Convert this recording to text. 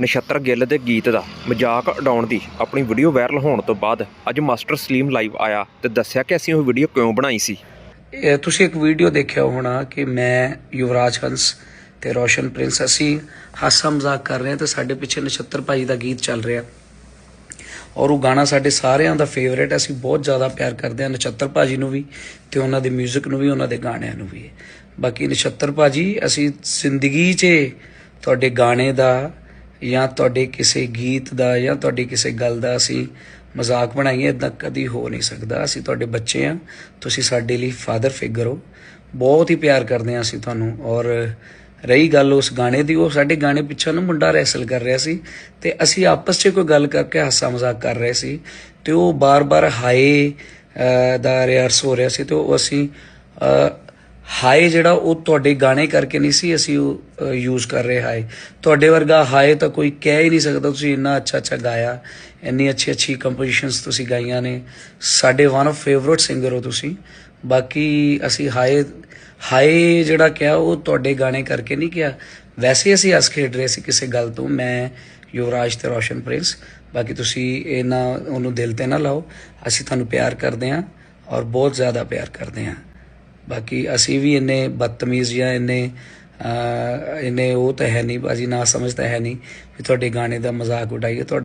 ਨਛੱਤਰ ਗਿੱਲ ਦੇ ਗੀਤ ਦਾ ਮਜ਼ਾਕ ਉਡਾਉਣ ਦੀ ਆਪਣੀ ਵੀਡੀਓ ਵਾਇਰਲ ਹੋਣ ਤੋਂ ਬਾਅਦ ਅੱਜ ਮਾਸਟਰ ਸਲੀਮ ਲਾਈਵ ਆਇਆ ਤੇ ਦੱਸਿਆ ਕਿ ਅਸੀਂ ਉਹ ਵੀਡੀਓ ਕਿਉਂ ਬਣਾਈ ਸੀ। ਇਹ ਤੁਸੀਂ ਇੱਕ ਵੀਡੀਓ ਦੇਖਿਆ ਹੋਣਾ ਕਿ ਮੈਂ ਯੁਵਰਾਜ ਹੰਸ ਤੇ ਰੋਸ਼ਨ ਪ੍ਰਿੰਸ ਅਸੀਂ ਹਾਸਾ ਮਜ਼ਾਕ ਕਰ ਰਹੇ ਹਾਂ ਤੇ ਸਾਡੇ ਪਿੱਛੇ ਨਛੱਤਰ ਭਾਈ ਦਾ ਗੀਤ ਚੱਲ ਰਿਹਾ। ਔਰ ਉਹ ਗਾਣਾ ਸਾਡੇ ਸਾਰਿਆਂ ਦਾ ਫੇਵਰੇਟ ਅਸੀਂ ਬਹੁਤ ਜ਼ਿਆਦਾ ਪਿਆਰ ਕਰਦੇ ਹਾਂ ਨਛੱਤਰ ਭਾਜੀ ਨੂੰ ਵੀ ਤੇ ਉਹਨਾਂ ਦੇ 뮤직 ਨੂੰ ਵੀ, ਉਹਨਾਂ ਦੇ ਗਾਣਿਆਂ ਨੂੰ ਵੀ। ਬਾਕੀ ਨਛੱਤਰ ਭਾਜੀ, ਅਸੀਂ ਜ਼ਿੰਦਗੀ 'ਚ ਤੁਹਾਡੇ ਗਾਣੇ ਦਾ ਜਾਂ ਤੁਹਾਡੇ ਕਿਸੇ ਗੀਤ ਦਾ ਜਾਂ ਤੁਹਾਡੀ ਕਿਸੇ ਗੱਲ ਦਾ ਅਸੀਂ ਮਜ਼ਾਕ ਬਣਾਈਏ ਇਦਾਂ ਕਦੀ ਹੋ ਨਹੀਂ ਸਕਦਾ। ਅਸੀਂ ਤੁਹਾਡੇ ਬੱਚੇ ਆ, ਤੁਸੀਂ ਸਾਡੇ ਲਈ ਫਾਦਰ ਫਿਗਰ ਹੋ। ਬਹੁਤ ਹੀ ਪਿਆਰ ਕਰਦੇ ਆ ਅਸੀਂ ਤੁਹਾਨੂੰ। ਔਰ ਰਹੀ ਗੱਲ ਉਸ ਗਾਣੇ ਦੀ, ਉਹ ਸਾਡੇ ਗਾਣੇ ਪਿੱਛੇ ਨਾ ਮੁੰਡਾ ਰੈਸਲ ਕਰ ਰਿਹਾ ਸੀ ਤੇ ਅਸੀਂ ਆਪਸ 'ਚ ਕੋਈ ਗੱਲ ਕਰਕੇ ਹਾਸਾ ਮਜ਼ਾਕ ਕਰ ਰਹੇ ਸੀ ਤੇ ਉਹ ਬਾਰ-ਬਾਰ ਹਾਏ ਦਾ ਰਿਹਰਸ ਹੋ ਰਿਹਾ ਸੀ ਤੇ ਉਹ ਅਸੀਂ ਅਹ, ਹਾਏ ਜਿਹੜਾ ਉਹ ਤੁਹਾਡੇ ਗਾਣੇ ਕਰਕੇ ਨਹੀਂ ਸੀ ਅਸੀਂ ਉਹ ਯੂਜ਼ ਕਰ ਰਹੇ ਹਾਏ। ਤੁਹਾਡੇ ਵਰਗਾ ਹਾਏ ਤਾਂ ਕੋਈ ਕਹਿ ਹੀ ਨਹੀਂ ਸਕਦਾ ਤੁਸੀਂ ਇੰਨਾ ਅੱਛਾ ਅੱਛਾ ਗਾਇਆ। ਇੰਨੀ ਅੱਛੀ ਅੱਛੀ ਕੰਪੋਜੀਸ਼ਨਸ ਤੁਸੀਂ ਗਾਈਆਂ ਨੇ। ਸਾਡੇ ਵਨ ਆਫ ਫੇਵਰਿਟ ਸਿੰਗਰ ਹੋ ਤੁਸੀਂ। ਬਾਕੀ ਅਸੀਂ ਹਾਏ ਹਾਏ ਜਿਹੜਾ ਕਿਹਾ ਉਹ ਤੁਹਾਡੇ ਗਾਣੇ ਕਰਕੇ ਨਹੀਂ ਕਿਹਾ। ਵੈਸੇ ਅਸੀਂ ਹੱਸ ਖੇਡ ਰਹੇ ਸੀ ਕਿਸੇ ਗੱਲ ਤੋਂ। ਮੈਂ ਯੁਵਰਾਜ ਤੇ ਰੋਸ਼ਨ ਪ੍ਰਿੰਸ। ਬਾਕੀ ਤੁਸੀਂ ਇਹਨਾਂ ਉਹਨੂੰ ਦਿਲ ਤੇ ਨਾ ਲਾਓ। ਅਸੀਂ ਤੁਹਾਨੂੰ ਪਿਆਰ ਕਰਦੇ ਹਾਂ ਔਰ ਬਹੁਤ ਜ਼ਿਆਦਾ ਪਿਆਰ ਕਰਦੇ ਹਾਂ। ਬਾਕੀ ਅਸੀਂ ਵੀ ਇੰਨੇ ਬਦਤਮੀਜ਼ ਜਾਂ ਇੰਨੇ ਅਹ, ਇੰਨੇ ਉਹ ਤਾਂ ਹੈ ਨਹੀਂ ਬਾਜੀ ਨਾ ਸਮਝ ਤਾਂ ਹੈ ਨਹੀਂ ਵੀ ਤੁਹਾਡੇ ਗਾਣੇ ਦਾ ਮਜ਼ਾਕ ਉਡਾਈਏ। ਤੁਹਾਡਾ